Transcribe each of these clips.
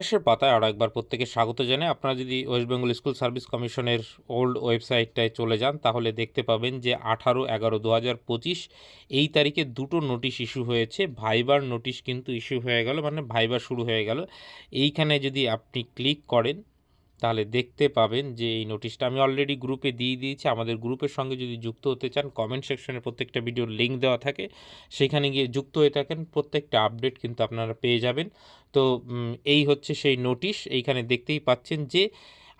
শেষের পাতায় আরও একবার প্রত্যেকে স্বাগত জানাই। আপনারা যদি ওয়েস্ট বেঙ্গল স্কুল সার্ভিস কমিশনের ওল্ড ওয়েবসাইটটায় চলে যান, তাহলে দেখতে পাবেন যে আঠারো এগারো দু হাজার পঁচিশ এই তারিখে দুটো নোটিশ ইস্যু হয়েছে। ভাইবার নোটিশ কিন্তু ইস্যু হয়ে গেল মানে ভাইবার শুরু হয়ে গেল। এইখানে যদি আপনি ক্লিক করেন তাহলে দেখতে পাবেন যে এই নোটিশটা আমি অলরেডি গ্রুপে দিয়ে দিয়েছি। আমাদের গ্রুপের সঙ্গে যদি যুক্ত হতে চান কমেন্ট সেকশনে প্রত্যেকটা ভিডিওর লিঙ্ক দেওয়া থাকে। সেখানে গিয়ে যুক্ত হয়ে থাকেন, প্রত্যেকটা আপডেট কিন্তু আপনারা পেয়ে যাবেন। তো এই হচ্ছে সেই নোটিশ এইখানে দেখতেই পাচ্ছেন যে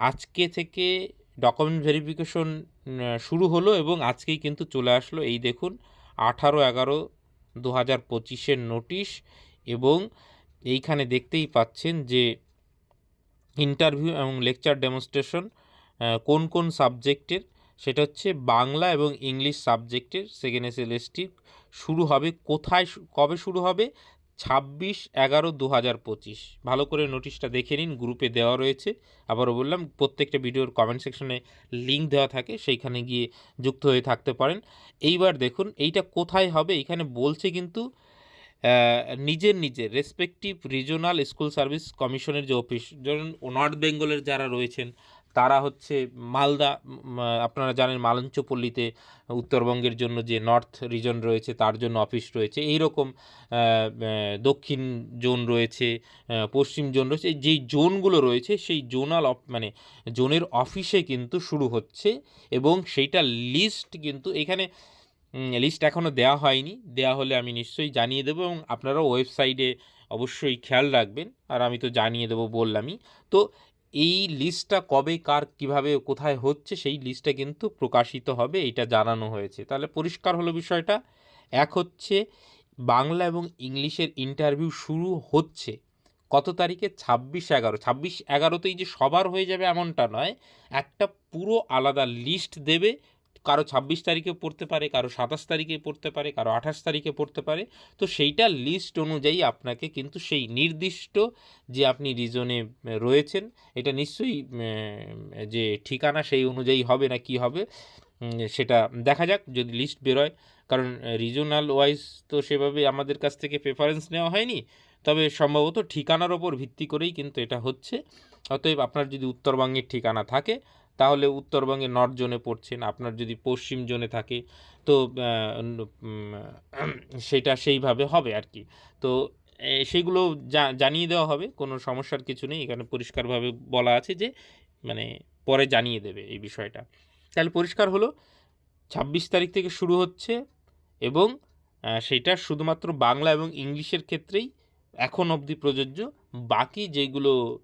আজকে থেকে ডকুমেন্ট ভেরিফিকেশন শুরু হলো এবং আজকেই কিন্তু চলে আসলো। এই দেখুন, আঠারো এগারো দু হাজার পঁচিশের নোটিশ এবং এইখানে দেখতেই পাচ্ছেন যে ইন্টারভিউ এবং লেকচার ডেমনস্ট্রেশন কোন কোন সাবজেক্টের সেটা হচ্ছে বাংলা এবং ইংলিশ সাবজেক্টের সেকেন্ড এসএলএসটি শুরু হবে কোথায় কবে শুরু হবে? ছাব্বিশ এগারো দু হাজার পঁচিশ। ভালো করে নোটিশটা দেখে নিন গ্রুপে দেওয়া রয়েছে। আবারও বললাম, প্রত্যেকটা ভিডিওর কমেন্ট সেকশনে লিঙ্ক দেওয়া থাকে, সেইখানে গিয়ে যুক্ত হয়ে থাকতে পারেন। এইবার দেখুন, এইটা কোথায় হবে? এখানে বলছে কিন্তু নিজের নিজের রেসপেক্টিভ রিজনাল স্কুল সার্ভিস কমিশনের যে অফিস ধরুন নর্থ বেঙ্গলের যারা রয়েছেন, তারা হচ্ছে মালদা আপনারা জানেন মালঞ্চপল্লীতে উত্তরবঙ্গের জন্য যে নর্থ রিজন রয়েছে, তার জন্য অফিস রয়েছে। এই রকম দক্ষিণ জোন রয়েছে পশ্চিম জোন রয়েছে। যেই জোনগুলো রয়েছে, সেই জোনাল মানে জোনের অফিসে কিন্তু শুরু হচ্ছে এবং সেইটা লিস্ট কিন্তু এখানে লিস্ট এখনও দেওয়া হয়নি। দেওয়া হলে আমি নিশ্চয়ই জানিয়ে দেবো এবং আপনারাও ওয়েবসাইটে অবশ্যই খেয়াল রাখবেন। আর আমি তো জানিয়ে দেবো বললামই। তো এই লিস্টটা কবে, কার, কীভাবে, কোথায় হচ্ছে সেই লিস্টটা কিন্তু প্রকাশিত হবে এটা জানানো হয়েছে। তাহলে পরিষ্কার হলো বিষয়টা। এক হচ্ছে, বাংলা এবং ইংলিশের ইন্টারভিউ শুরু হচ্ছে কত তারিখে? ছাব্বিশ এগারো। ছাব্বিশ এগারোতেই যে সবার হয়ে যাবে এমনটা নয়। একটা পুরো আলাদা লিস্ট দেবে। কারও ছাব্বিশ তারিখে পড়তে পারে, কারও সাতাশ তারিখে পড়তে পারে, কারও আঠাশ তারিখে পড়তে পারে। তো সেইটা লিস্ট অনুযায়ী আপনাকে কিন্তু সেই নির্দিষ্ট যে আপনি রিজনে রয়েছেন, এটা নিশ্চয়ই যে ঠিকানা সেই অনুযায়ী হবে না কি হবে সেটা দেখা যাক যদি লিস্ট বেরোয়। কারণ রিজনাল ওয়াইজ তো সেভাবে আমাদের কাছ থেকে প্রেফারেন্স নেওয়া হয়নি, তবে সম্ভবত ঠিকানার ওপর ভিত্তি করেই কিন্তু এটা হচ্ছে। অতএব আপনার যদি উত্তরবঙ্গের ঠিকানা থাকে তাহলে উত্তরবঙ্গে নর্থ জোনে পড়ছেন, আপনার যদি পশ্চিম জোনে থাকে, তো সেটা সেইভাবে হবে আর কি। তো জা- জানিয়ে দেওয়া হবে, কোনো সমস্যার কিছু নেই, এখানে পরিষ্কারভাবে বলা আছে যে মানে পরে জানিয়ে দেবে এই বিষয়টা। তাহলে পরিষ্কার হলো, ছাব্বিশ তারিখ থেকে শুরু হচ্ছে এবং সেটা শুধুমাত্র বাংলা এবং ইংলিশের ক্ষেত্রেই এখন অবধি প্রযোজ্য। বাকি যেগুলো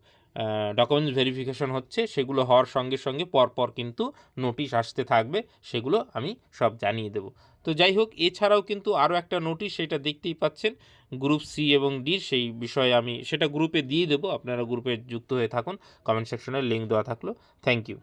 ডকুমেন্টস ভেরিফিকেশন হচ্ছে, সেগুলো হওয়ার সঙ্গে সঙ্গে পরপর কিন্তু নোটিশ আসতে থাকবে, সেগুলো আমি সব জানিয়ে দেব। তো যাই হোক, এছাড়াও কিন্তু আরও একটা নোটিশ সেটা দেখতেই পাচ্ছেন গ্রুপ সি এবং ডির সেই বিষয়ে আমি সেটা গ্রুপে দিয়ে দেবো, আপনারা গ্রুপে যুক্ত হয়ে থাকুন কমেন্ট সেকশনে লিঙ্ক দেওয়া থাকল। Thank you